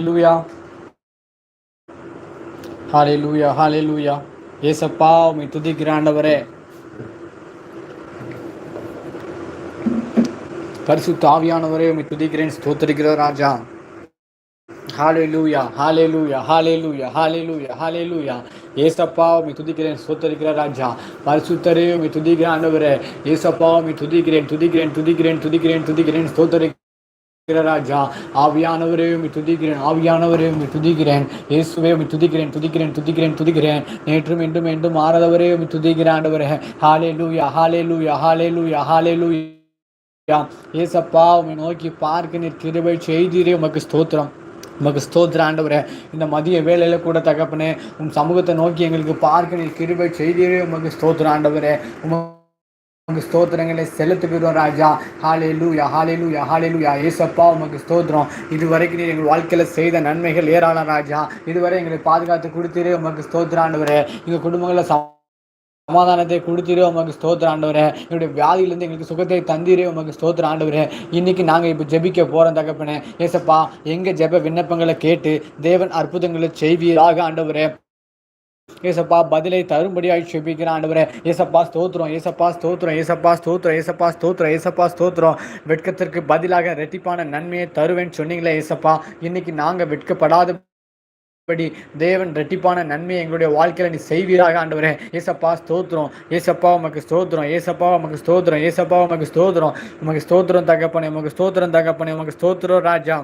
லூயா ஹாலே லூயா ஹாலே லூயா ஏசப்பா உமை துதிக்கிற ஆண்டவரே பரிசுத்த ஆவியானவரே உமை துதிக்கிறேன் ஸ்தோத்தரிக்கிற ராஜா ஹாலே லூயா ஹாலே லூயா ஹாலே லூயா ஹாலே லூயா ஹாலே லூயா ஏசப்பா உமை துதிக்கிறேன் ஸ்தோத்தரிக்கிற ராஜா பரிசுத்தரே உமை துதிக்கிற ஆண்டவரே ஏசப்பா உமை துதிக்கிறேன் துதிக்கிறேன் துதிக்கிறேன் துதிக்கிறேன் துதிக்கிறேன் ஸ்தோத்தரி ராஜா ஆவியானவரே துதிக்கிறேன் ஆவியானவரே துதிக்கிறேன் இயேசுவே உம்மை துதிக்கிறேன் துதிக்கிறேன் துதிக்கிறேன் துதிக்கிறேன். நேற்றும் என்றும் என்றும் மாறதவரே உம்மை துதிக்கிறேன் ஹாலே லூயா ஹாலே லூயா ஹாலே லூயா ஹாலே லூயா ஏசப்பா உம்மை நோக்கி பார்க்க நீர் கிருபை செய்தீரே. உமக்கு ஸ்தோத்திரம். உமக்கு ஸ்தோத்திர ஆண்டவரே. இந்த மதிய வேலையில கூட தகப்பனே உன் சமூகத்தை நோக்கி எங்களுக்கு பார்க்க நீர் கிருபை செய்தீரே. உமக்கு ஸ்தோத்திர ஆண்டவரே. உம உமக்கு ஸ்தோத்திரங்களை செலுத்துகிறோம் ராஜா. ஹாலே லூயா ஹாலே லூயா ஹாலே லூயா ஏசப்பா உமக்கு ஸ்தோத்திரம். இதுவரைக்கும் நீர் எங்கள் வாழ்க்கையில் செய்த நன்மைகள் ஏராளம் ராஜா. இதுவரை எங்களை பாதுகாத்து கொடுத்துரு உமக்கு ஸ்தோத்திரம் எங்கள் குடும்பங்களில் சமாதானத்தை கொடுத்துரு உமக்கு ஸ்தோத்திர ஆண்டவரே. என்னுடைய வியாதியிலேருந்து எங்களுக்கு சுகத்தை தந்திரே உமக்கு ஸ்தோத்திர ஆண்டவரே. இன்னைக்கு நாங்கள் இப்போ ஜெபிக்க போகிறோம் தகப்பனே. ஏசப்பா எங்கள் ஜெப விண்ணப்பங்களை கேட்டு தேவன் அற்புதங்களை செய்வீராக ஆண்டவரே. ஏசப்பா பதிலை தரும்படியாய் செபிக்கிறான் ஆண்டவரே. ஏசப்பா ஸ்தோத்திரம். ஏசப்பா ஸ்தோத்திரம். ஏசப்பா ஸ்தோத்திரம். ஏசப்பா ஸ்தோத்திரம். ஏசப்பா ஸ்தோத்திரம். வெட்கத்திற்கு பதிலாக ரெட்டிப்பான நன்மையை தருவேன்னு சொன்னீங்களே ஏசப்பா. இன்னைக்கு நாங்கள் வெட்கப்படாத படி தேவன் ரெட்டிப்பான நன்மை எங்களுடைய வாழ்க்கையில் நீ செய்வீராக ஆண்டவரே. ஏசப்பா ஸ்தோத்திரம். ஏசப்பா உமக்கு ஸ்தோத்திரம். ஏசப்பா உமக்கு ஸ்தோத்திரம். ஏசப்பா உமக்கு ஸ்தோத்திரம். உமக்கு ஸ்தோத்திரம் தகப்பனே உமக்கு ஸ்தோத்திரம் தகப்பனே உமக்கு ஸ்தோத்திரம் ராஜா.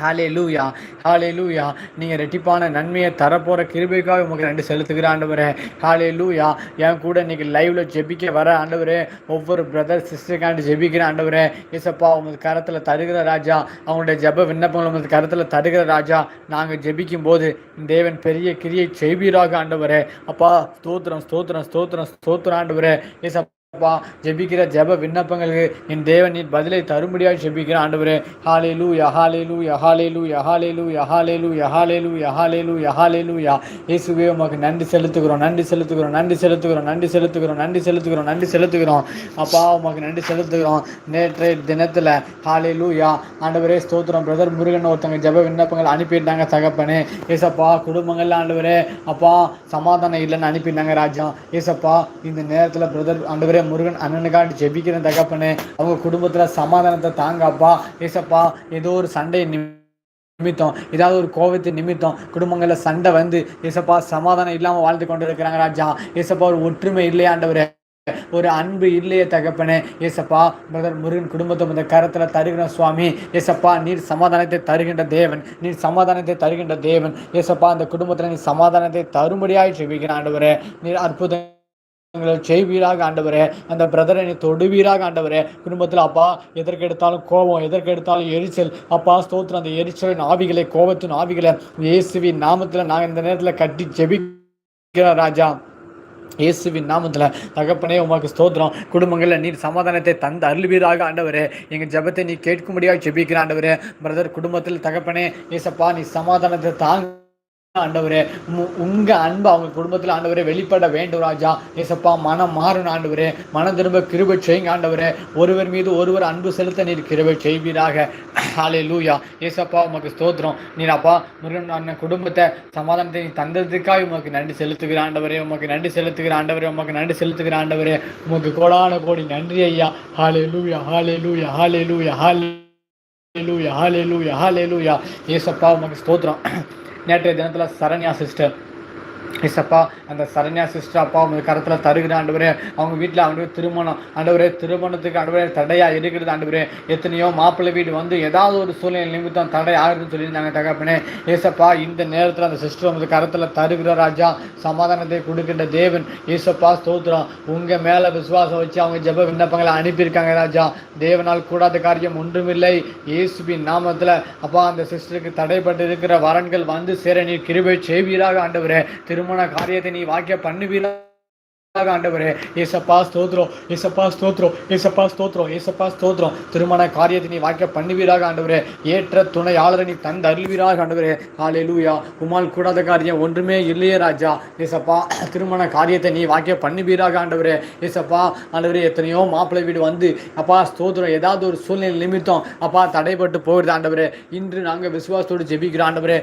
ஹாலே லூயா ஹாலே லூயா நீங்கள் ரெட்டிப்பான நன்மையை தரப்போகிற கிருபைக்காக உங்களுக்கு ரெண்டு செலுத்துகிற ஆண்டவரே. ஹாலே லூயா என் கூட இன்னைக்கு லைவில் ஜெபிக்க வர ஆண்டவரே ஒவ்வொரு பிரதர் சிஸ்டருக்காண்டு ஜெபிக்கிற ஆண்டவரே. ஏசப்பா உங்களுக்கு கரத்தில் தருகிற ராஜா. அவங்களுடைய ஜெப விண்ணப்பங்கள் உங்களுக்கு கரத்தில் தருகிற ராஜா. நாங்கள் ஜெபிக்கும் போது தேவன் பெரிய கிரியை செய்வீராக ஆண்டவரே. அப்பா ஸ்தோத்திரம் ஸ்தோத்திரம் ஸ்தோத்திரம் ஸ்தோத்திரம் ஆண்டவரே. ஏசப்பா அப்பா ஜெபிக்கிற ஜெப விண்ணப்பங்களுக்கு என் தேவன் நீர் பதிலை தரும்படியாக ஜெபிக்கிற ஆண்டவரே ஹாலேலு யஹாலேலு யஹாலேலு யஹாலேலு யஹாலேலு யஹாலேலு யஹாலேலு யஹாலேலு யா இயேசுவே உமக்கு நன்றி செலுத்துகிறோம் நன்றி செலுத்துகிறோம் நன்றி செலுத்துகிறோம் நன்றி செலுத்துகிறோம் நன்றி செலுத்துகிறோம் நன்றி செலுத்துகிறோம். அப்பா உமக்கு நன்றி செலுத்துகிறோம். நேற்றைய தினத்தில் ஹாலேலு யா ஆண்டவரே ஸ்தோத்திரம். பிரதர் முருகன் ஒருத்தங்க ஜெப விண்ணப்பங்கள் அனுப்பிட்டாங்க தகப்பனே. ஏசப்பா குடும்பங்கள்ல ஆண்டவரே அப்பா சமாதானம் இல்லைன்னு அனுப்பிட்டாங்க ராஜா. ஏசப்பா இந்த நேரத்தில் பிரதர் ஆண்டவரே முருகன் அண்ணனுக்காண்டி ஜெபிக்கிற தகப்பனே. அவங்க குடும்பத்தில் சமாதானத்தை தாங்கப்பா. ஏசப்பா ஏதோ ஒரு சண்டை நிமித்தம் ஏதாவது ஒரு கோபத்தின் நிமித்தம் குடும்பங்களில் சண்டை வந்து ஏசப்பா சமாதானம் இல்லாமல் வாழ்ந்து கொண்டு இருக்கிறாங்க ராஜா. ஏசப்பா ஒரு ஒற்றுமை இல்லையாண்டவரே ஒரு அன்பு இல்லையே தகப்பனே. ஏசப்பா பிரதர் முருகன் குடும்பத்தை இந்த கரத்தில் தருகிற சுவாமி. ஏசப்பா நீர் சமாதானத்தை தருகின்ற தேவன். நீர் சமாதானத்தை தருகின்ற தேவன். ஏசப்பா அந்த குடும்பத்தில் நீ சமாதானத்தை தரும்படியாக செபிக்கிற ஆண்டவரே. நீர் அற்புதம் செய்வீராக ஆண்டவரே அந்த பிரதரை நீ தொடுவீராக ஆண்டவரே. குடும்பத்தில் அப்பா எதற்கு எடுத்தாலும் கோபம் எதற்கு எடுத்தாலும் எரிச்சல். அப்பா ஸ்தோத்திரம் அந்த எரிச்சலின் ஆவிகளை கோபத்தின் ஆவிகளை. இயேசுவின் நாமத்தில் நாங்கள் இந்த நேரத்தில் கட்டி ஜெபிக்கிறோம் ராஜா. இயேசுவின் நாமத்தில் தகப்பனே உமக்கு ஸ்தோத்திரம். குடும்பங்களில் நீர் சமாதானத்தை தந்து அருள்வீராக ஆண்டவரே. எங்கள் ஜெபத்தை நீ கேட்கும்படியாக ஜெபிக்கிற ஆண்டவரே. பிரதர் குடும்பத்தில் தகப்பனே ஏசப்பா நீ சமாதானத்தை தாங்க ஆண்டவரே உங்க அன்பு அவங்க குடும்பத்தில் ஆண்டவரே வெளிப்பட வேண்டும் ராஜா. ஏசப்பா மனம் மாறணும் ஆண்டவரே. மன திரும்ப கிருபை செய்யுங்க ஆண்டவரே. ஒருவர் மீது ஒருவர் அன்பு செலுத்த நீர் கிருபை செய்வீராக. ஹாலே லூயா ஏசப்பா உமக்கு ஸ்தோத்திரம். நீர் அப்பா முருகன் அண்ணன் குடும்பத்தை சமாதானத்தை நீ தந்ததுக்காக உமக்கு நன்றி செலுத்துகிற ஆண்டவரே. உமக்கு நன்றி செலுத்துகிற ஆண்டவரே. உமக்கு நன்றி செலுத்துகிற ஆண்டவரே. உமக்கு கோடான கோடி நன்றி ஐயா. ஹாலே லூயா ஹாலே லூயா ஹாலே லூயா ஹாலே லூயா ஹாலே லூயா ஹாலே லூயா ஏசப்பா உமக்கு ஸ்தோத்திரம். நேற்றைய தினத்தில் சரண்யா சிஸ்டர் ஏசப்பா அந்த சரண்யா சிஸ்டர் அப்பா உங்க கருத்தில் தருகிற ஆண்டவரே. அவங்க வீட்டில் ஆண்டவரே திருமணம். ஆண்டவரே திருமணத்துக்கு ஆண்டவரே தடையாக இருக்கிறது ஆண்டவரே. எத்தனையோ மாப்பிள்ளை வீடு வந்து ஏதாவது ஒரு சூழ்நிலை நிமித்தம் தடை ஆகுதுன்னு சொல்லியிருந்தாங்க தகப்பனே. ஏசப்பா இந்த நேரத்தில் அந்த சிஸ்டர் உங்க கருத்தில் தருகிற ராஜா. சமாதானத்தை கொடுக்கின்ற தேவன். ஏசப்பா ஸ்தோத்திரம். உங்கள் மேலே விசுவாசம் வச்சு அவங்க ஜெப விண்ணப்பங்களை அனுப்பியிருக்காங்க ராஜா. தேவனால் கூடாத காரியம் ஒன்றுமில்லை. இயேசுபின் நாமத்தில் அப்பா அந்த சிஸ்டருக்கு தடைப்பட்டு இருக்கிற வரன்கள் வந்து சேர நீர் கிருபை செய்வீராக ஆண்டவரே. திருமண காரியத்தை நீ வாக்கிய பண்ணுவீராக ஆண்டவரே ஏசப்பா ஸ்தோத்ரம் ஏசப்பா ஸ்தோத்ரம் ஏசப்பா ஸ்தோத்ரம் ஏசப்பா ஸ்தோத்ரம் திருமண காரியத்தை நீ வாக்கிய பண்ணுவீராக ஆண்டவரே? ஏற்ற துணையாளரை நீ தந்து அருள்வீராக ஆண்டவரே? ஆலே லூயா உமால் கூடாத காரியம் ஒன்றுமே இல்லையே ராஜா. ஏசப்பா திருமண காரியத்தை நீ வாக்கிய பண்ணுவீராக ஆண்டவரே? ஏசப்பா ஆண்டவரே எத்தனையோ மாப்பிள்ளை வீடு வந்து அப்பா ஸ்தோத்திரம் ஏதாவது ஒரு சூழ்நிலை நிமித்தம் அப்பா தடைப்பட்டு போகிறது ஆண்டவரே. இன்று நாங்கள் விசுவாசத்தோடு ஜெபிக்கிறோம் ஆண்டவரே.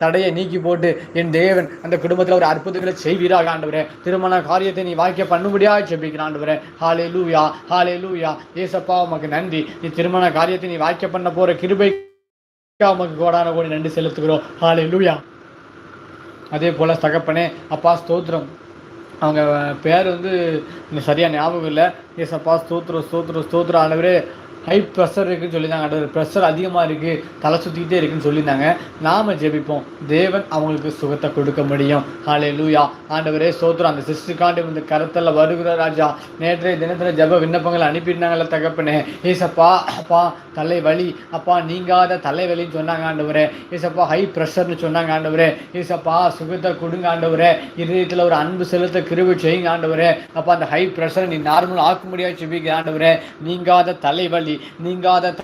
தடையை நீக்கி போட்டு என் தேவன் அந்த குடும்பத்தில் ஒரு அற்புதங்களை செய்வீராக ஆண்டவரே. திருமண காரியத்தை நீ வாக்கிய பண்ணும்படியாக செபிக்கிறான் ஆண்டவரே. ஹாலே லூயா ஹாலே லூயா ஏசப்பா உமக்கு நன்றி. நீ திருமண காரியத்தை நீ வாக்கிய பண்ண போற கிருபை உமக்கு கோடான கோடி நன்றி செலுத்துகிறோம். ஹாலே லூயா அதே போல தகப்பனே அப்பா ஸ்தோத்திரம். அவங்க பேர் வந்து சரியாக ஞாபகம் இல்லை. ஏசப்பா ஸ்தோத்திரம் ஸ்தோத்திரம் ஸ்தோத்திரம் ஆண்டவரே. ஹை ப்ரெஷர் இருக்குன்னு சொல்லியிருந்தாங்க ஆண்டவர் ப்ரெஷர் அதிகமாக இருக்குது தலை சுற்றிக்கிட்டே இருக்குன்னு சொல்லியிருந்தாங்க. நாம் ஜெபிப்போம். தேவன் அவங்களுக்கு சுகத்தை கொடுக்க முடியும். ஹாலே லூயா ஆண்டவரே ஸ்தோத்திரம் அந்த சிஸ்டுக்காண்டு இந்த கருத்தில் வருகிற ராஜா. நேற்றைய தினத்தில் ஜப விண்ணப்பங்கள் அனுப்பியிருந்தாங்கல்ல தகப்பனே. ஏசப்பா அப்பா தலை வலி அப்பா நீங்காத தலைவலின்னு சொன்னாங்க ஆண்டவரே. ஏசப்பா ஹை ப்ரெஷர்னு சொன்னாங்க ஆண்டவரே. ஏசப்பா சுகத்தை கொடுங்க ஆண்டவரே. இதயத்தில் ஒரு அன்பு செலுத்த கிருவி செய்யுங்க ஆண்டவரே. அப்பா அந்த ஹை ப்ரெஷரை நீ நார்மல் ஆக்க முடியாது ஜெபிக்க ஆண்டவரே. நீங்காத தலைவலி. நீங்காத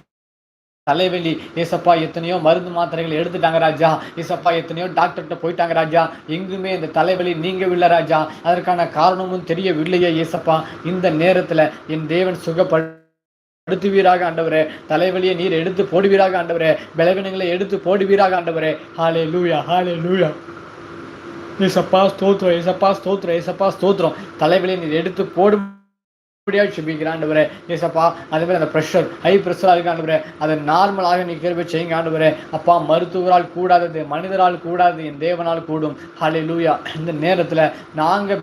தலைவலி. ஏசப்பா எத்தனையோ மருந்து மாத்திரைகள் எடுத்துட்டாங்க ராஜா. ஏசப்பா எத்தனையோ டாக்டர்கிட்ட போயிட்டாங்க ராஜா. எங்குமே இந்த தலைவலி நீங்கவில்லை ராஜா. அதற்கான காரணமும் தெரியவில்லையே ஏசப்பா. இந்த நேரத்தில் என் தேவன் சுகப்படு படுத்துவீராக ஆண்டவரே. தலைவலியை நீர் எடுத்து போடுவீராக ஆண்டவரே. பலவீனங்களை எடுத்து போடுவீராக ஆண்டவரே. ஹாலே லூயா ஹாலே லூயா ஏசப்பா ஸ்தோத்ரம் ஏசப்பா ஸ்தோத்ரம் ஏசப்பா ஸ்தோத்ரம் தலைவலியை நீர் எடுத்து போடும் இப்படியாக செபிக்கிறேன் ஆண்டவரே. ஏசப்பா அதே மாதிரி அந்த ப்ரெஷர் ஹை ப்ரெஷராக இருக்காண்டு ஆண்டவரே அதை நார்மலாக நீ கேள்வி செய்யுங்க ஆண்டவரே. அப்பா மருத்துவரால் கூடாதது மனிதரால் கூடாது என் தேவனால் கூடும். ஹாலே லூயா இந்த நேரத்தில் நாங்கள்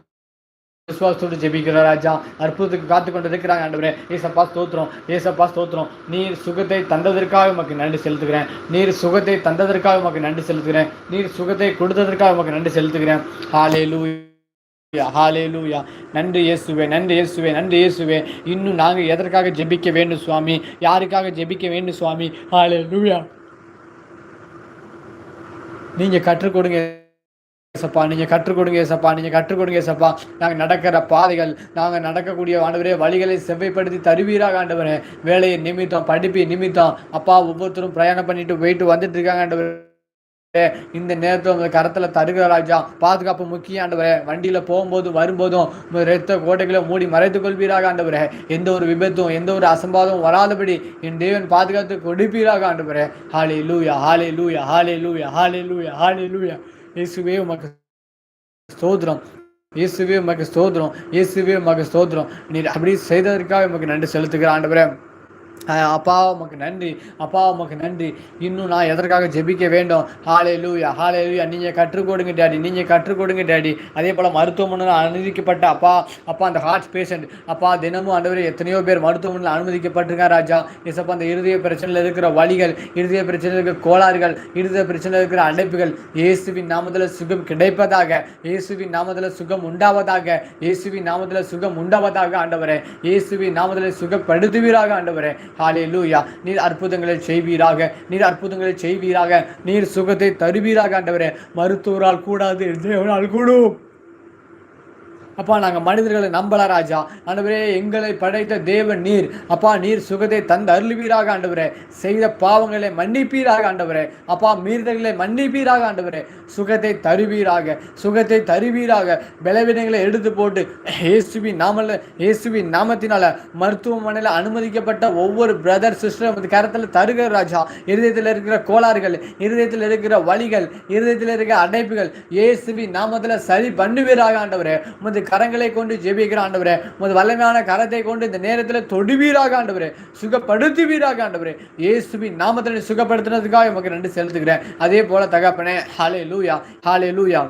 விசுவாசத்தோடு ஜெபிக்கிற ராஜா. அற்புதத்துக்கு காத்து கொண்டு இருக்கிறாங்க ஆண்டவரே. ஏசப்பா ஸ்தோத்திரம். ஏசப்பா ஸ்தோத்திரம். நீர் சுகத்தை தந்ததற்காக உமக்கு நன்றி செலுத்துகிறேன். நீர் சுகத்தை தந்ததற்காக உமக்கு நன்றி செலுத்துகிறேன். நீர் சுகத்தை கொடுத்ததற்காக உமக்கு நன்றி செலுத்துகிறேன். ஹாலே லூயா ஹாலேலூயா நன்றி இயேசுவே நன்றி இயேசுவே நன்றி இயேசுவே. இன்னும் நாங்கள் எதற்காக ஜெபிக்க வேண்டும் சுவாமி? யாருக்காக ஜெபிக்க வேண்டும் சுவாமி? ஹாலேலூயா நீங்கள் கற்றுக் கொடுங்க சப்பா நீங்கள் கற்றுக் கொடுங்க சப்பா நீங்கள் கற்றுக் கொடுங்க சப்பா நாங்கள் நடக்கிற பாதைகள் நாங்கள் நடக்கக்கூடிய ஆண்டவரே வழிகளை செவ்வைப்படுத்தி தருவீராக ஆண்டவரே. வேலையை நிமித்தம் படிப்பு நிமித்தம். அப்பா ஒவ்வொருத்தரும் பிரயாணம் பண்ணிட்டு போயிட்டு வந்துட்டு இருக்காங்க ஆண்டவர். இந்த நேரத்தில் உங்கள் கரத்தில் தருகிற ராஜா. பாதுகாப்பு முக்கிய ஆண்டவரே. வண்டியில் போகும்போதும் வரும்போதும் ரத்த கோட்டைகளை மூடி மறைத்துக் கொள்வீராக ஆண்டவரே. எந்த ஒரு விபத்தும் எந்த ஒரு அசம்பாதமும் வராதபடி என் தேவன் பாதுகாத்து கொடுப்பீராக ஆண்டவரே. ஹாலே லூயா ஹாலே லூயா ஹாலே லூயா ஹாலே லூயா ஹாலே லூயா இயேசுவே உமக்கு ஸ்தோத்திரம். இயேசுவே உமக்கு ஸ்தோத்திரம். இயேசுவே உமக்கு ஸ்தோத்திரம். நீர் அப்படி செய்ததற்காக உமக்கு நன்றி செலுத்துகிற ஆண்டவரே. அப்பா உமக்கு நன்றி. அப்பா உமக்கு நன்றி. இன்னும் நான் எதற்காக ஜெபிக்க வேண்டும்? ஹாலே லூயா ஹாலே லூயா நீங்கள் கற்றுக் கொடுங்க டேடி நீங்கள் கற்றுக் கொடுங்க டேடி அதே போல் மருத்துவமனையில் அனுமதிக்கப்பட்ட அப்பா அப்பா அந்த ஹார்ட் பேஷண்ட் அப்பா தினமும் ஆண்டவர் எத்தனையோ பேர் மருத்துவமனையில் அனுமதிக்கப்பட்டிருக்கா ராஜா. இசப்பா அந்த இருதய பிரச்சனையில் இருக்கிற வழிகள் இருதய பிரச்சனையில் இருக்கிற கோளாறுகள் இருதய பிரச்சனையில் இருக்கிற அடைப்புகள் இயேசுவின் நாமத்தில் சுகம் கிடைப்பதாக இயேசுவின் நாமத்தில் சுகம் உண்டாவதாக இயேசுவின் நாமத்தில் சுகம் உண்டாவதாக ஆண்டவரே. இயேசுவின் நாமத்தில் சுகப்படுத்துவீராக ஆண்டவரே. ஹாலே லூயா நீர் அற்புதங்களை செய்வீராக நீர் அற்புதங்களை செய்வீராக நீர் சுகத்தை தருவீராக ஆண்டவரே. மருத்துவரால் கூடாது தேவனால் கூடும். அப்பா நாங்கள் மனிதர்களை நம்பல ராஜா. ஆண்டவரே எங்களை படைத்த தேவன் நீர். அப்பா நீர் சுகத்தை தந்து அருள்வீராக ஆண்டவரே. செய்த பாவங்களை மன்னிப்பீராக ஆண்டவரே. அப்பா மீறுதல்களை மன்னிப்பீராக ஆண்டவரே. சுகத்தை தருவீராக. சுகத்தை தருவீராக. பலவீனங்களை எடுத்து போட்டு இயேசுவின் நாமல இயேசுவின் நாமத்தினால மருத்துவமனையில் அனுமதிக்கப்பட்ட ஒவ்வொரு பிரதர் சிஸ்டர் கரத்தில் தருகிற ராஜா. இருதயத்தில் இருக்கிற கோளாறுகள் இருதயத்தில் இருக்கிற வழிகள் இருதயத்தில் இருக்கிற அடைப்புகள் இயேசுவின் நாமத்தில் சரி பண்ணுவீராக ஆண்டவரே. உமது கரங்களை கொண்டு ஜெபிக்கிற ஆண்டவரே உமது வல்லமையான கரத்தை கொண்டு இந்த நேரத்தில் தொடுவீராக ஆண்டவரே சுகப்படுத்துவீராக ஆண்டவரே. இயேசுவின் நாமத்தில் சுகப்படுத்துனதுக்காக உமக்கு நன்றி செலுத்துகிறேன். அதே போல தகப்பனே ஹாலே லூயா ஹாலே லூயா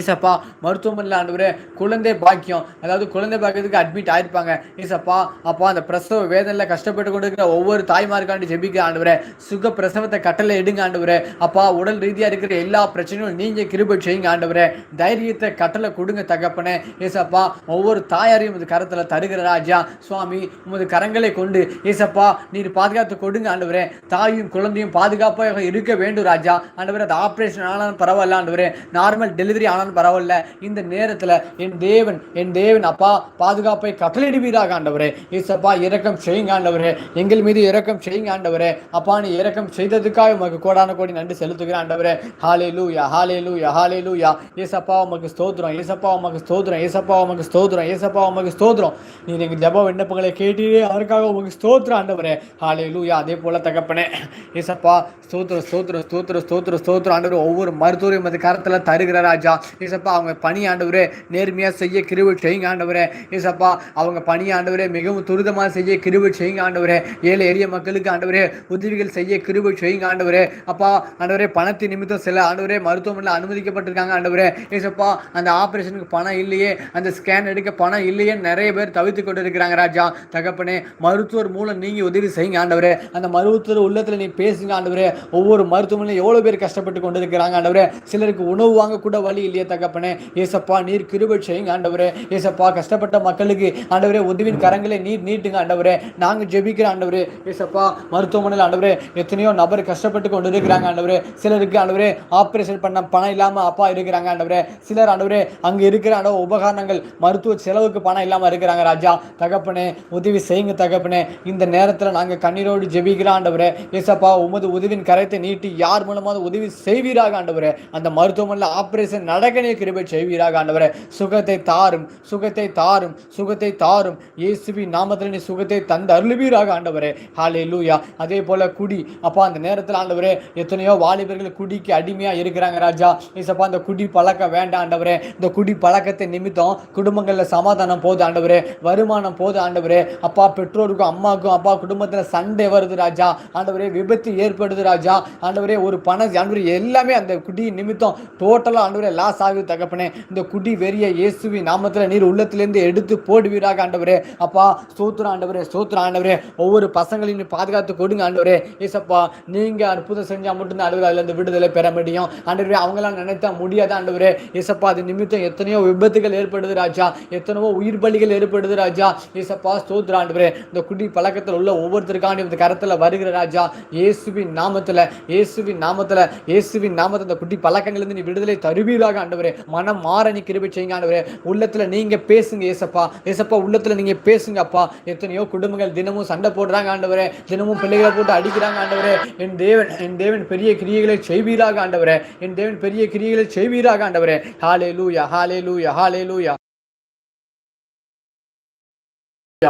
ஏசப்பா மருத்துவமனையில் ஆண்டவரே குழந்தை பாக்கியம். அதாவது குழந்தை பாக்கியத்துக்கு அட்மிட் ஆயிருப்பாங்க. ஏசப்பா அப்பா அந்த பிரசவ வேதனையில் கஷ்டப்பட்டு கொண்டு இருக்கிற ஒவ்வொரு தாய்மார்க்காண்டு ஜெபிக்க ஆண்டவரே சுக பிரசவத்தை கட்டளை எடுங்க ஆண்டவரே. அப்பா உடல் ரீதியாக இருக்கிற எல்லா பிரச்சனையும் நீங்கள் கிருபை செய்யுங்க ஆண்டவரே. தைரியத்தை கட்டளை கொடுங்க தகப்பனே. ஏசப்பா ஒவ்வொரு தாயாரையும் உமது கரத்தில் தருகிற ராஜா சுவாமி உமது கரங்களை கொண்டு ஏசப்பா நீர் பாதுகாத்து கொடுங்க ஆண்டவரே. தாயும் குழந்தையும் பாதுகாப்பாக இருக்க வேண்டும் ராஜா. ஆண்டவரே அது ஆப்ரேஷன் ஆனாலும் பரவாயில்ல ஆண்டவரே. நார்மல் டெலிவரி ஆனாலும் போனாலும் பரவாயில்ல. இந்த நேரத்தில் என் தேவன் என் தேவன் அப்பா பாதுகாப்பை கட்டளிடுவீராக ஆண்டவரே. ஏசப்பா இறக்கம் செய்யுங்க ஆண்டவரே. எங்கள் மீது இறக்கம் செய்யுங்க ஆண்டவரே. அப்பா நீ இறக்கம் செய்ததுக்காக உமக்கு கோடான கோடி நன்றி செலுத்துகிறேன் ஆண்டவரே. ஹாலே லூயா ஹாலே லூயா ஹாலே லூயா ஏசப்பா உமக்கு ஸ்தோத்திரம். ஏசப்பா உமக்கு ஸ்தோத்திரம். ஏசப்பா உமக்கு ஸ்தோத்திரம். ஏசப்பா உமக்கு ஸ்தோத்திரம். நீ எங்கள் ஜப விண்ணப்பங்களை கேட்டீரே. அதற்காக உமக்கு ஸ்தோத்திரம் ஆண்டவரே. ஹாலே லூயா அதே போல தகப்பனே. ஏசப்பா ஸ்தோத்திரம் ஸ்தோத்திரம் ஸ்தோத்திரம் ஸ்தோத்திரம் ஸ்தோத்திரம். ஆண்டவர் ஒவ்வொரு மருத்துவரையும் அது கரத்தில் தருகிற ராஜா. ஏசப்பா அவங்க பணி ஆண்டவரே நேர்மையாக செய்ய கிருவு செய்யுங்க ஆண்டவரே ஏசப்பா அவங்க பணி ஆண்டவரே மிகவும் துரிதமாக செய்ய கிருவு செய்யுங்க ஆண்டவரே ஏழை எளிய மக்களுக்கு ஆண்டவரே உதவிகள் செய்ய கிருவு செய்யுங்க ஆண்டவரே அப்பா ஆண்டவரே பணத்தின் நிமித்தம் சில ஆண்டவரே மருத்துவமனையில் அனுமதிக்கப்பட்டிருக்காங்க ஆண்டவரே. ஏசப்பா அந்த ஆப்ரேஷனுக்கு பணம் இல்லையே அந்த ஸ்கேன் எடுக்க பணம் இல்லையே நிறைய பேர் தவித்து கொண்டு இருக்கிறாங்க ராஜா. தகப்பனே மருத்துவர் மூலம் நீங்கள் உதவி செய்யுங்க ஆண்டவரே. அந்த மருத்துவர் உள்ளத்தில் நீ பேசுங்க ஆண்டவரே. ஒவ்வொரு மருத்துவமனையும் எவ்வளோ பேர் கஷ்டப்பட்டு கொண்டு இருக்கிறாங்க ஆண்டவரே. சிலருக்கு உணவு வாங்க கூட வழி இல்லையே தகப்பனே ஏசப்பா நீர் கிருபை செய்யுங்க ஆண்டவரே. ஏசப்பா கஷ்டப்பட்ட மக்களுக்கு ஆண்டவரே உதவின் கரங்களை நீர் நீட்டுங்க ஆண்டவரே. நாங்கள் ஜெபிக்கிற ஆண்டவரே ஏசப்பா மருத்துவமனையில் ஆண்டவரே எத்தனையோ நபர் கஷ்டப்பட்டு கொண்டு இருக்கிறாங்க ஆண்டவரே. சிலருக்கு ஆண்டவரே ஆப்ரேஷன் பண்ண பணம் இல்லாமல் அப்பா இருக்கிறாங்க ஆண்டவரே. சிலர் ஆண்டவரே அங்கே இருக்கிற ஆண்டவ உபகரணங்கள் மருத்துவ செலவுக்கு பணம் இல்லாமல் இருக்கிறாங்க ராஜா. தகப்பனே உதவி செய்யுங்க தகப்பனே. இந்த நேரத்தில் நாங்கள் கண்ணீரோடு ஜெபிக்கிற ஆண்டவரே. ஏசப்பா உமது உதவின் கரத்தை நீட்டி யார் மூலமாக உதவி செய்வீராக ஆண்டவரே. அந்த மருத்துவமனையில் ஆபரேஷன் நடக்கனே கிருபை செய்வீராக ஆண்டவரே. சுகத்தை தாரும் சுகத்தை தாரும் சுகத்தை தாரும். இயேசுவின் நாமத்தில் நீ சுகத்தை தந்து அருளுவீராக ஆண்டவரே. ஹாலே லூயா அதே போல குடி. அப்பா அந்த நேரத்தில் ஆண்டவரே எத்தனையோ வாலிபர்கள் குடிக்கு அடிமையாக இருக்கிறாங்க ராஜா. ஏசப்பா அந்த குடி பழக்கம் வேண்டாம் ஆண்டவரே. இந்த குடி பழக்கத்தை நிமித்தம் குடும்பங்களில் சமாதானம் போது ஆண்டவரே. வருமானம் போது ஆண்டவரே. அப்பா பெற்றோருக்கும் அம்மாவுக்கும் அப்பா குடும்பத்தில் சண்டை வருது ராஜா. ஆண்டவரே விபத்து ஏற்படுது ராஜா. ஆண்டவரே ஒரு பண ஆண்டவரே எல்லாமே அந்த குடி நிமித்தம் டோட்டலாக ஆண்டவரே லாஸ் சாவி தகப்பனே இந்த குடி வெறிய இயேசுவி நாமத்தில் நீர் உள்ளத்திலேருந்து எடுத்து போடுவீராக ஆண்டவரே. அப்பா சோத்துற ஆண்டவரே சோத்துற ஆண்டவரே. ஒவ்வொரு பசங்களையும் நீ பாதுகாத்து கொடுங்க ஆண்டவரே. ஏசப்பா நீங்க அற்புதம் செஞ்சால் மட்டும்தான் ஆண்டவரே அதில் இந்த விடுதலை பெற முடியும். ஆண்டவரே அவங்களாம் நினைத்தா முடியாத ஆண்டவரே? ஏசப்பா அது நிமித்தம் எத்தனையோ விபத்துகள் ஏற்படுது ராஜா. எத்தனையோ உயிர் பலிகள் ஏற்படுது ராஜா. ஏசப்பா ஸ்தோத்திர ஆண்டவரே. இந்த குடி பழக்கத்தில் உள்ள ஒவ்வொருத்தருக்காண்டி இந்த கரத்தில் வருகிற ராஜா. இயேசுவின் நாமத்தில் இயேசுவின் நாமத்தில் இயேசுவின் நாமத்தில் இந்த குட்டி பழக்கங்கள்லேருந்து நீ விடுதலை தருவீராக ஆண்டவரே. மனம் மாற நீ கிருபை செய்யுங்க ஆண்டவரே. உள்ளத்தில் நீங்க பேசுங்க ஏசப்பா. ஏசப்பா உள்ளத்தில் நீங்க பேசுங்க அப்பா. எத்தனையோ குடும்பங்கள் தினமும் சண்டை போடுறாங்க ஆண்டவரே. தினமும் பிள்ளைகளை போட்டு அடிக்கிறாங்க ஆண்டவரே. என் தேவன் என் தேவன் பெரிய கிரியைகளை செய்வீராக ஆண்டவரே. என் தேவன் பெரிய கிரியைகளை செய்வீராக ஆண்டவரே. ஹாலே லூயா ஹாலே லூயா ஹாலே லூயா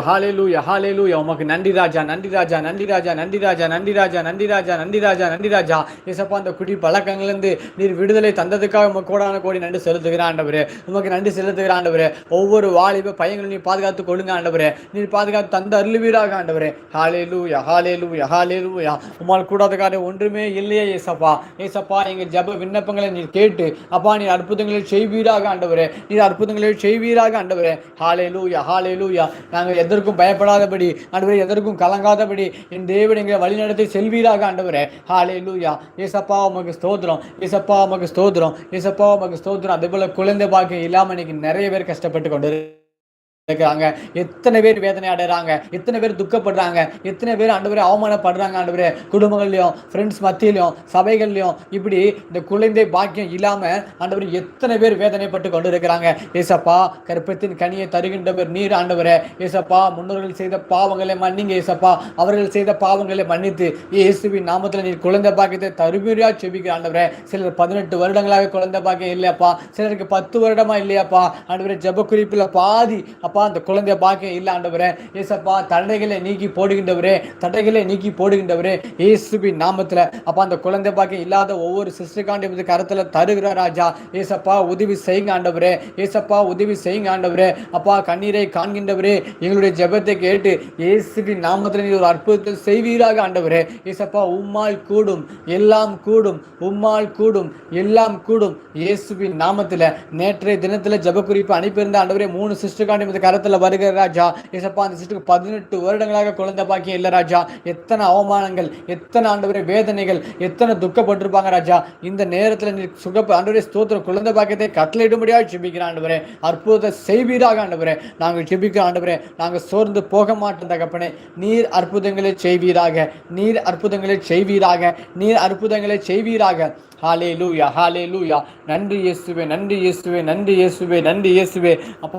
ஹாலேலூயா ஹாலேலூயா உமக்கு நன்றி ராஜா நன்றி ராஜா நன்றி ராஜா நன்றி ராஜா நன்றி ராஜா நன்றி ராஜா நன்றி ராஜா நன்றி ராஜா. ஏசப்பா அந்த குடி பழக்கங்கள்லேருந்து நீர் விடுதலை தந்ததுக்காக உமக்கு கோடான கோடி நன்றி செலுத்துகிற ஆண்டவரே. உமக்கு நன்றி செலுத்துகிற ஆண்டவரே. ஒவ்வொரு வாலிப பையங்களும் நீ பாதுகாத்து கொள்ளுங்க ஆண்டவரே. நீர் பாதுகாத்து தந்த அருள்வீராக ஆண்டவரே. ஹாலேலூயா ஹாலேலூயா ஹாலேலூயா உமால் கூடாத காரியம் ஒன்றுமே இல்லையே ஏசப்பா. ஏசப்பா எங்கள் ஜப விண்ணப்பங்களை நீர் கேட்டு அப்பா நீர் அற்புதங்களை செய்வீராக ஆண்டவரே. நீர் அற்புதங்களை செய்வீராக ஆண்டவரே. ஹாலேலூயா ஹாலேலூயா நாங்கள் எதற்கும் பயப்படாதபடி ஆண்டவரே எதற்கும் கலங்காதபடி என் தேவன் எங்களை வழிநடத்தி செல்வீராக ஆண்டவரே. ஹாலே லூயா ஏசப்பா உமக்கு ஸ்தோத்திரம். ஏசப்பா உமக்கு ஸ்தோத்திரம். ஏசப்பா உமக்கு ஸ்தோத்திரம். அதே போல குழந்தை பாக்கியம் இல்லாமல் இன்னைக்கு நிறைய பேர் கஷ்டப்பட்டு கொண்டு இருக்கிறாங்க எத்தனை பேர் வேதனை அடைறாங்க. எத்தனை பேர் துக்கப்படுறாங்க. எத்தனை பேர் ஆண்டவரே அவமானப்படுறாங்க ஆண்டவரே. குடும்பங்கள்லையும் ஃப்ரெண்ட்ஸ் மத்தியிலையும் சபைகள்லையும் இப்படி இந்த குழந்தை பாக்கியம் இல்லாமல் ஆண்டவர் எத்தனை பேர் வேதனைப்பட்டு கொண்டு இருக்கிறாங்க ஏசப்பா கற்பத்தின் கனியை தருகின்றவர் நீர் ஆண்டவர். ஏசப்பா முன்னோர்கள் செய்த பாவங்களை மன்னிங்க ஏசப்பா. அவர்கள் செய்த பாவங்களை மன்னித்து இயேசுவின் நாமத்தில் நீர் குழந்தை பாக்கியத்தை தருமையா செபிக்கிற ஆண்டவரே. சிலர் பதினெட்டு வருடங்களாக குழந்தை பாக்கியம் இல்லையாப்பா. சிலருக்கு பத்து வருடமா இல்லையாப்பா. ஆண்டவரே ஜெப குறிப்பில் பாதி அப்பா அந்த குழந்தைய பாக்கியம் இல்லை ஆண்டவரே. ஏசப்பா தடைகளை நீக்கி போடுகின்றவரே. தடைகளை நீக்கி போடுகின்றவரே. ஏசுபி நாமத்தில். அப்பா அந்த குழந்தை பாக்கியம் இல்லாத ஒவ்வொரு சிஸ்டர்காண்டி கருத்தில் தருகிற ராஜா. ஏசப்பா உதவி செய்யுங்க ஆண்டவரே. ஏசப்பா உதவி செய்யுங்க ஆண்டவரே. அப்பா கண்ணீரை காண்கின்றவரே. எங்களுடைய ஜெபத்தை கேட்டு ஏசுபி நாமத்தில் நீ ஒரு அற்புதத்தை செய்வீராக ஆண்டவரே. ஏசப்பா உம்மால் கூடும் எல்லாம் கூடும் உம்மால் கூடும் எல்லாம் கூடும். இயேசுவின் நாமத்தில் நேற்றைய தினத்தில் ஜெப குறிப்பு அனுப்பியிருந்த ஆண்டவரே மூணு சிஸ்டர்காண்டி கரத்தில் வருகிற ராஜா ஏசப்பா அந்த சிஸ்டருக்கு பதினெட்டு வருடங்களாக குழந்தை பாக்கியம் இல்லை ராஜா. எத்தனை அவமானங்கள் எத்தனை ஆண்டவரே வேதனைகள் எத்தனை துக்கப்பட்டிருப்பாங்க ராஜா. இந்த நேரத்தில் நீ சுக ஆண்டவரே ஸ்தோத்திர குழந்தை பாக்கியத்தை கட்டளையிடும்படியாக ஜெபிக்கிற ஆண்டவரே. அற்புத செய்வீராக ஆண்டவரே. நாங்கள் ஜெபிக்கிற ஆண்டவரே. நாங்கள் சோர்ந்து போக மாட்டோம் தகப்பனே. நீர் அற்புதங்களை செய்வீராக. நீர் அற்புதங்களை செய்வீராக. நீர் அற்புதங்களை செய்வீராக. ஹாலே லூயா ஹாலே லூயா நன்றி இயேசுவே நன்றி இயேசுவே நன்றி இயேசுவே நன்றி இயேசுவே. அப்போ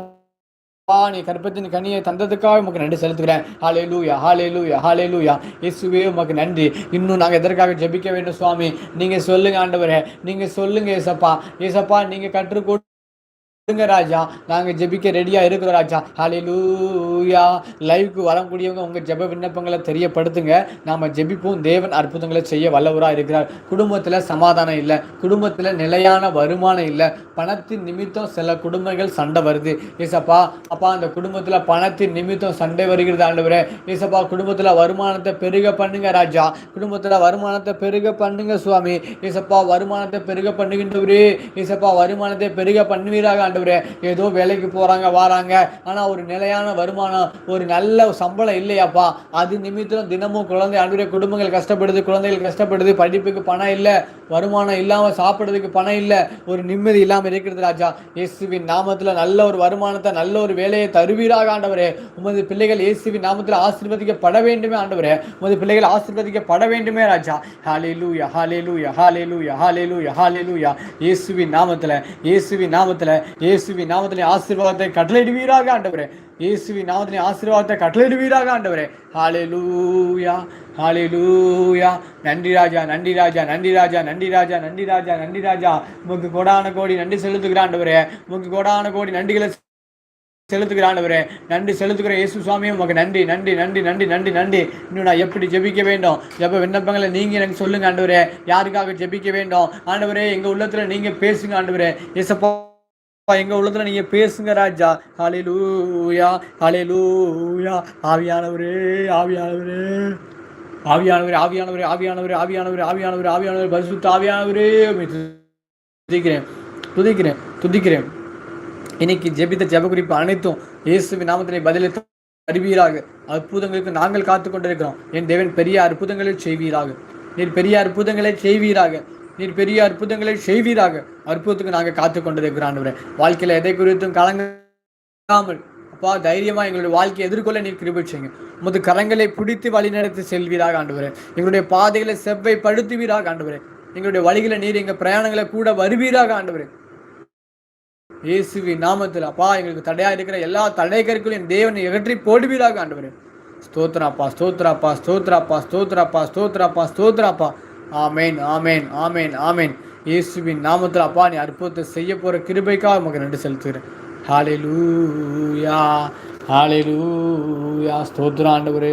நீ கற்பத்தின் கனியை தந்ததுக்காக உமக்கு நன்றி செலுத்துகிறேன். ஹாலே லூயா ஹாலே லூயா ஹாலே லூயா இயேசுவே உமக்கு நன்றி. இன்னும் நாங்கள் எதற்காக ஜெபிக்க வேண்டும் சுவாமி? நீங்கள் சொல்லுங்க ஆண்டவரே. நீங்கள் சொல்லுங்க ஏசப்பா. ஏசப்பா நீங்கள் கற்றுக்கொடு கொடுங்க ராஜா. நாங்கள் ஜெபிக்க ரெடியாக இருக்கிறோம் ராஜா. ஹலிலூயா லைவுக்கு வரக்கூடியவங்க உங்கள் ஜெப விண்ணப்பங்களை தெரியப்படுத்துங்க. நாம் ஜெபிப்போம். தேவன் அற்புதங்களை செய்ய வல்லவராக இருக்கிறார். குடும்பத்தில் சமாதானம் இல்லை. குடும்பத்தில் நிலையான வருமானம் இல்லை. பணத்தின் நிமித்தம் சில குடும்பங்கள் சண்டை வருது. ஏசப்பா அப்பா அந்த குடும்பத்தில் பணத்தின் நிமித்தம் சண்டை வருகிறது ஆண்டவரே. ஏசப்பா குடும்பத்தில் வருமானத்தை பெருக பண்ணுங்க ராஜா. குடும்பத்தில் வருமானத்தை பெருக பண்ணுங்க சுவாமி. ஏசப்பா வருமானத்தை பெருக பண்ணுகின்றவரே. ஏசப்பா வருமானத்தை பெருக பண்ணுவீராக ஆண்டவரே ஏதோ வேலைக்கு போகிறாங்க வராங்க. ஆனால் ஒரு நிலையான வருமானம் ஒரு நல்ல சம்பளம் இல்லையாப்பா. அது நிமித்தம் தினமும் குழந்தை ஆண்டவரே குடும்பங்கள் கஷ்டப்படுது குழந்தைகள் கஷ்டப்படுது படிப்புக்கு பணம் இல்லை வருமானம் இல்லாமல் சாப்பிட்றதுக்கு பணம் இல்லை ஒரு நிம்மதி இல்லாமல் இருக்கிறது ராஜா. இயேசுவின் நாமத்தில் நல்ல ஒரு வருமானத்தை நல்ல ஒரு வேலையை தருவீராக ஆண்டவரே. உமது பிள்ளைகள் இயேசுவின் நாமத்தில் ஆசீர்வதிக்கப்பட வேண்டுமே ஆண்டவரே. உமது பிள்ளைகள் ஆசீர்வதிக்கப்பட வேண்டுமே ராஜா. ஹalleluya ஹalleluya ஹalleluya ஹalleluya யா இயேசுவின் நாமத்தில் இயேசுவின் நாமத்தில் இயேசுவி நாமத்திலே ஆசீர்வாதத்தை கட்டளையிடுவீராக ஆண்டவரே. இயேசுவி நாமத்திலே ஆசீர்வாதத்தை கட்டளையிடுவீராக ஆண்டவரே. ஹாலே லூயா நன்றி ராஜா நன்றி ராஜா நன்றி ராஜா நன்றி ராஜா நன்றி ராஜா நன்றி ராஜா. உமக்கு கோடான கோடி நன்றி செலுத்துகிற ஆண்டவரே. உமக்கு கோடான கோடி நன்றிகளை செலுத்துகிறாண்டவரே நன்றி செலுத்துகிற இயேசு சுவாமியும் உமக்கு நன்றி நன்றி நன்றி நன்றி நன்றி நன்றி. இன்னும் நான் எப்படி ஜெபிக்க வேண்டும்? ஜெப விண்ணப்பங்களை நீங்கள் எனக்கு சொல்லுங்க ஆண்டவரே. யாருக்காக ஜெபிக்க வேண்டும்? ஆண்டவரே எங்கள் உள்ளத்தில் நீங்கள் பேசுங்க ஆண்டவரே. இயேசப்பா எங்கள் உள்ளத்தில் நீங்கள் பேசுங்க ராஜா. அலையலூயா அலையலூயா ஆவியானவரே ஆவியானவரே. ஆவியானவர் ஆவியானவர் ஆவியானவர் ஆவியானவர் ஆவியானவர் ஆவியானவர். பரிசுத்த ஆவியானவரே. துதிக்கிறேன் துதிக்கிறேன் துதிக்கிறேன். இன்னைக்கு ஜெபித்த ஜெப குறிப்பு அனைத்தும் இயேசுவின் நாமத்திலே பதிலளித்து அறிவீராக அற்புதங்களுக்கு நாங்கள் காத்து கொண்டிருக்கிறோம் என் தேவன் பெரிய அற்புதங்களை செய்வீராக. நீர் பெரிய அற்புதங்களை செய்வீராக. நீர் பெரிய அற்புதங்களை செய்வீராக. அற்புதத்துக்கு நாங்கள் காத்து கொண்டிருக்கிறோம் ஆண்டவரே வாழ்க்கையில் எதை குறித்தும் கலங்காமல் அப்பா தைரியமா எங்களுடைய வாழ்க்கையை எதிர்கொள்ள நீர் கிருபை செய்யுங்க. உமது கரங்களை பிடித்து வழிநடத்தி செல்வீராக ஆண்டவரே. எங்களுடைய பாதைகளை செவ்வைப்படுத்துவீராக ஆண்டவரே. எங்களுடைய வழிகளை நீர் எங்கள் பிரயாணங்களை கூட வருவீராக ஆண்டவரே. இயேசுவி நாமத்தில் அப்பா எங்களுக்கு தடையா இருக்கிற எல்லா தடைகற்களையும் தேவனை எகற்றி போடுவீராக ஆண்டவரே. ஸ்தோத்ராப்பா ஸ்தோத்ராப்பா ஸ்தோத்ராப்பா ஸ்தோத்ராப்பா ஸ்தோத்ராப்பா ஸ்தோத்ராப்பா ஆமேன் ஆமேன் ஆமேன் ஆமேன். இயேசுவின் நாமத்தில் அப்பா நீ அற்புதத்தை செய்ய போற கிருபைக்காக உமக்கு நன்றி செலுத்துகிறேன். ஹாலே லூயா ஹாலே லூயா ஸ்தோத்ராண்டவரே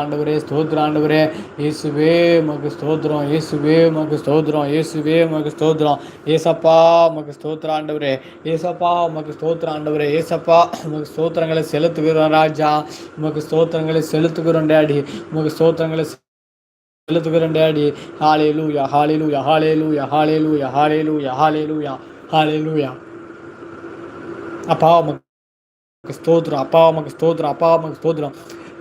ஆண்டவரே ஸ்தோத்ராண்டவரே இயேசுவே உமக்கு ஸ்தோத்திரம் இயேசுவே உமக்கு ஸ்தோத்திரம் இயேசுவே உமக்கு ஸ்தோத்திரம். ஏசப்பா உமக்கு ஸ்தோத்ராண்டவரே ஏசப்பா உமக்கு ஸ்தோத்ராண்டவரே ஏசப்பா உமக்கு ஸ்தோத்திரங்களை செலுத்துகிறோம் ராஜா. உமக்கு ஸ்தோத்திரங்களை செலுத்துகிறோம் டேடி. உமக்கு ஸ்தோத்திரங்களை எல்லாத்துக்கும் ரெண்டு அடி. ஹாலே லூயா ஹாலே லூயா ஹாலே லூயா ஹாலே லூயா ஹாலே லூயா ஹாலே லூயா ஹாலே லூயா அப்பா அம்மாக்கு ஸ்தோத்திரம். அப்பா அம்மாக்கு ஸ்தோத்திரம். அப்பா அம்மாக்கு ஸ்தோத்திரம்.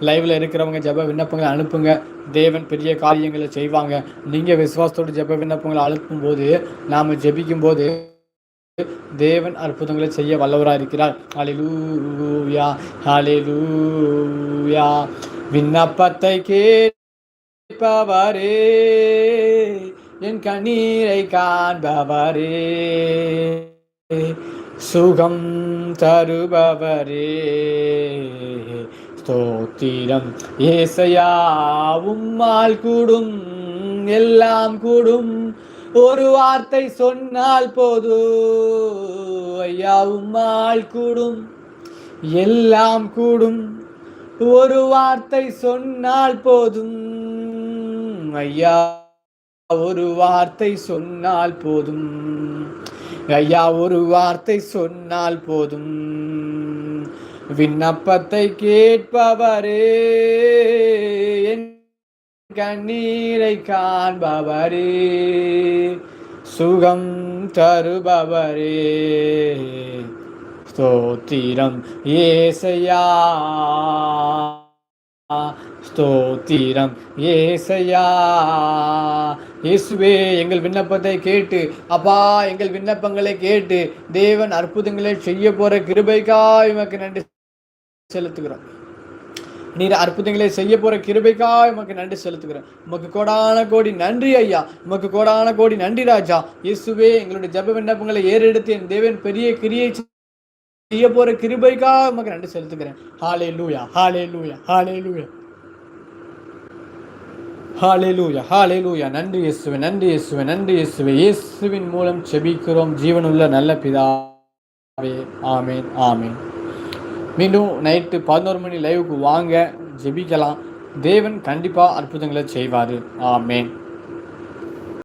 லைவ்ல இருக்கிறவங்க ஜப விண்ணப்பங்களை அனுப்புங்க. தேவன் பெரிய காரியங்களை செய்வாங்க. நீங்கள் விசுவாசத்தோடு ஜப விண்ணப்பங்களை அனுப்பும் போது நாம் ஜபிக்கும் போது தேவன் அற்புதங்களை செய்ய வல்லவராக இருக்கிறார். ஹாலே லூயா விண்ணப்பத்தை கே கேட்பவரே என் கண்ணீரை காண்பவரே. சுகம் தருபவரே. ஸ்தோத்திரம். ஏசையா உம்மால் கூடும் எல்லாம் கூடும். ஒரு வார்த்தை சொன்னால் போது ஐயா உம்மால் கூடும் எல்லாம் கூடும். ஒரு வார்த்தை சொன்னால் போதும் ஐயா ஒரு வார்த்தை சொன்னால் போதும். ஐயா ஒரு வார்த்தை சொன்னால் போதும். விண்ணப்பத்தை கேட்பவரே என் கண்ணீரை காண்பவரே சுகம் தருபவரே. ஸ்தோத்திரம் ஏசையா. ஸ்தோத்திரம். ஏசையா இயேசுவே எங்கள் விண்ணப்பத்தை கேட்டு அப்பா எங்கள் விண்ணப்பங்களை கேட்டு தேவன் அற்புதங்களை செய்ய போற கிருபைக்காய் உமக்கு நன்றி செலுத்துகிறோம். நீர் அற்புதங்களை செய்ய போற கிருபைக்காய் உமக்கு நன்றி செலுத்துகிறேன் உமக்கு கோடான கோடி நன்றி ஐயா. உமக்கு கோடான கோடி நன்றி ராஜா. இயேசுவே எங்களுடைய ஜெப விண்ணப்பங்களை ஏறெடுத்து என் தேவன் பெரிய கிரியை செய்ய போற கிருபைக்காக உமக்கு நன்றி செலுத்துக்கிறேன் ஹாலே லூயா ஹாலே லூயா ஹாலே லூயா ஹாலே லூயா ஹாலே லூயா நன்றி இயேசுவே நன்றி இயேசுவே நன்றி இயேசுவே. இயேசுவின் மூலம் செபிக்கிறோம். ஜீவனுள்ள நல்ல பிதாவே. ஆமேன் ஆமேன். மீண்டும் நைட்டு பதினோரு மணி லைவுக்கு வாங்க. ஜெபிக்கலாம். தேவன் கண்டிப்பாக அற்புதங்களை செய்வார். ஆமேன்.